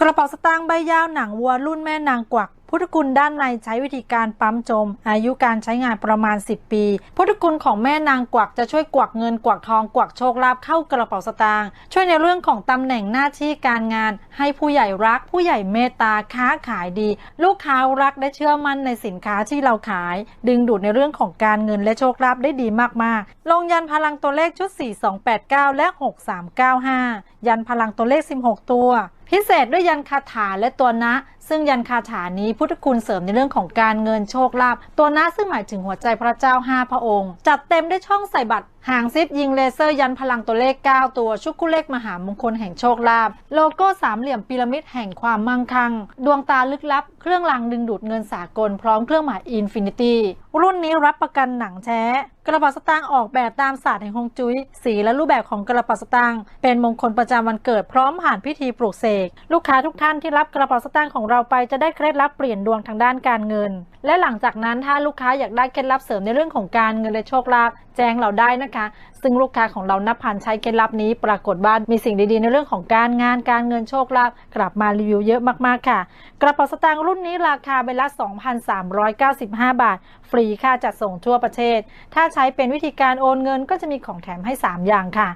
กระเป๋าสตางค์ใบยาวหนังวัวรุ่นแม่นางกวัก พุทธคุณด้านในใช้วิธีการปั๊มจม อายุการใช้งานประมาณ 10 ปี พุทธคุณของแม่นางกวักจะช่วยกวักเงินกวักทองกวักโชคลาภเข้ากระเป๋าสตางค์ช่วยในเรื่องของตำแหน่งหน้าที่การงาน ให้ผู้ใหญ่รัก ผู้ใหญ่เมตตาค้าขายดี ลูกค้ารักและเชื่อมั่นในสินค้าที่เราขาย ดึงดูดในเรื่องของการเงินและโชคลาภได้ดีมากๆลงยันพลังตัวเลขชุด 4289 และ 6395 ยันพลังตัวเลข 16 ตัว พิเศษด้วยยันคาถาและตัวนะ ซึ่งยันคาถานี้พุทธคุณเสริมในเรื่องของการเงินโชคลาภตัวนะซึ่งหมายถึงหัวใจพระเจ้า 5 พระองค์ จัดเต็มด้วยช่องใส่บัตรหางซิปยิงเลเซอร์ยันพลังตัวเลข 9 ตัว ชุกคุเลขมหามงคลแห่งโชคลาภโลโก้สามเหลี่ยมพีระมิดแห่งความมั่งคั่ง ดวงตาลึกลับ เครื่องรางดึงดูดเงินสากล พร้อมเครื่องหมายอินฟินิตี้รุ่นนี้รับประกันหนังแท้กระเป๋าสตางค์ออกแบบตามศาสตร์แห่งฮงจุ้ยสีและรูปแบบของกระเป๋าสตางค์เป็นมงคลประจำวันเกิดพร้อมผ่านพิธีปลูกเสก ลูกค้าทุกท่านที่รับกระเป๋าสตางค์ของเราไปจะได้เคล็ดลับเปลี่ยนดวงทางด้านการเงิน และหลังจากนั้นถ้าลูกค้าอยากได้เคล็ดลับเสริมในเรื่องของการเงินและโชคลาภ จ้งเราได้นะคะ ซึ่งลูกค้าของเรานับพันใช้เคล็ดลับนี้ ปรากฏว่ามีสิ่งดีๆ ในเรื่องของการงานการเงินโชคลาภกลับมารีวิวเยอะมากๆค่ะ กระเป๋าสตางค์รุ่นนี้ราคาใบละ 2,395 บาท ฟรีค่าจัดส่งทั่วประเทศ ถ้าใช้เป็นวิธีการโอนเงินก็จะมีของแถมให้ 3 อย่างค่ะ